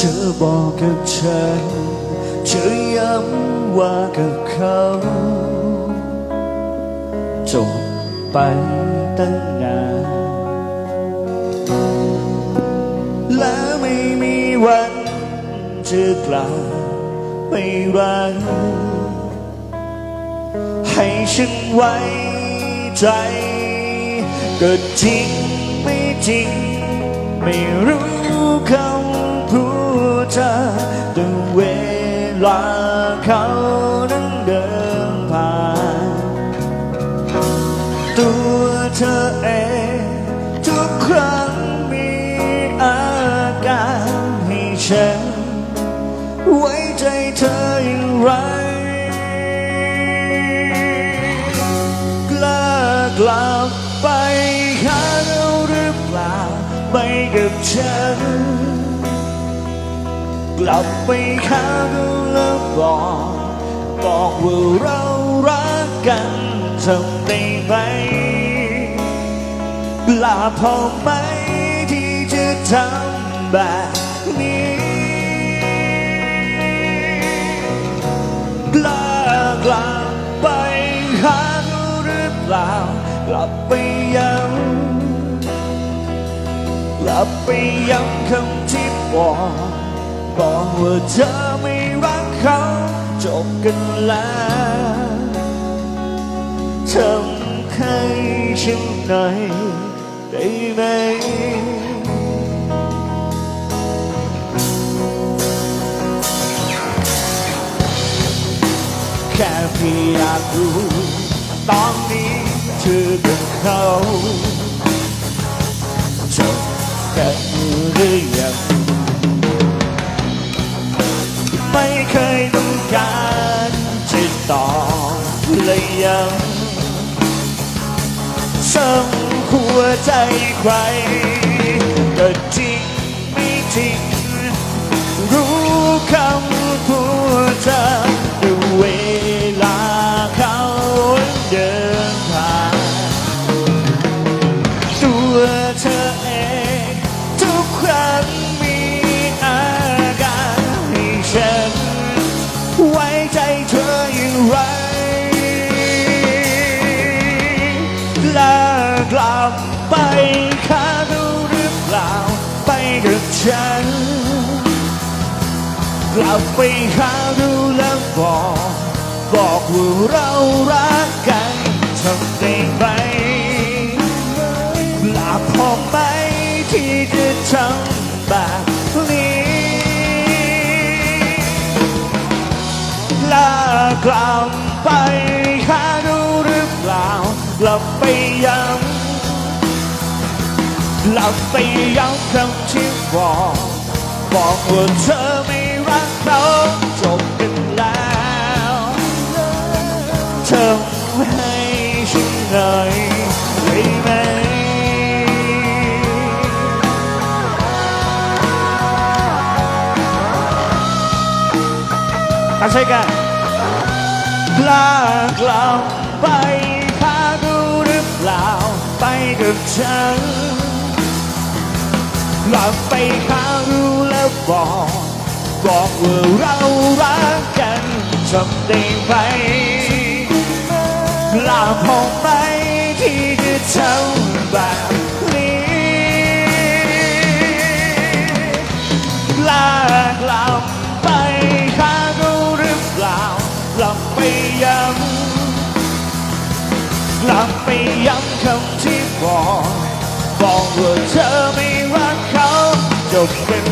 เธอบอกกับฉันเธอย้ำว่ากับเขาจบไปตั้งนานและไม่มีวันจะกลับไปรักให้ฉันไว้ใจก็จริงไม่จริงไม่รู้คำพูด เธอแต่เวลาเขานั้นเดินผ่าน ตัวเธอเองทุกครั้งมีอาการให้ฉัน ไว้ใจเธออย่างไรกล้ากลับไปหาเราหรือเปล่าไปกับฉัน กลับไปหาเราแล้วบอกบอกว่าเรารักกันทำได้ไหมกล้าพอไหมที่จะทำแบบนี้กล้ากลับไปหาเขาหรือเปล่ากลับไปย้ำกลับไปย้ำคำที่บอก บอกว่าเธอไม่รักเขาจบกันแล้วทำให้ฉันหน่อยได้ไหมแค่เพียงอยากรู้ตอนนี้เธอกับเขา ยังส่งหัวใจใครก็จริงไม่จริงรู้คำพูดเธอ บไปหาดูหรือเปล่า ไปกับฉัน กลับไปหาดูแล้วบอก บอกว่าเรารักกันทำได้ไหมหลับพอไหมที่จะทำแบบนี้ลากลับไปหาดูหรือเปล่ากลับไปย้ำ กลับไปย้ำคำที่บอกบอกว่าเธอไม่รักเขาจบกันแล้วทำให้ฉันหน่อยได้ไหมอาใช่กันลากลับไปหาดูหรือเปล่า ไปกับฉัน กลับไปหาดูแล้วบอก บอกว่าเรารักกันทำได้ไหมลาพอไหมที่จะทำแบบนี้ลากลับไปหาดูหรือเปล่ากลับไปย้ำกลับไปย้ำคำที่บอก บอกว่าเธอ ไม่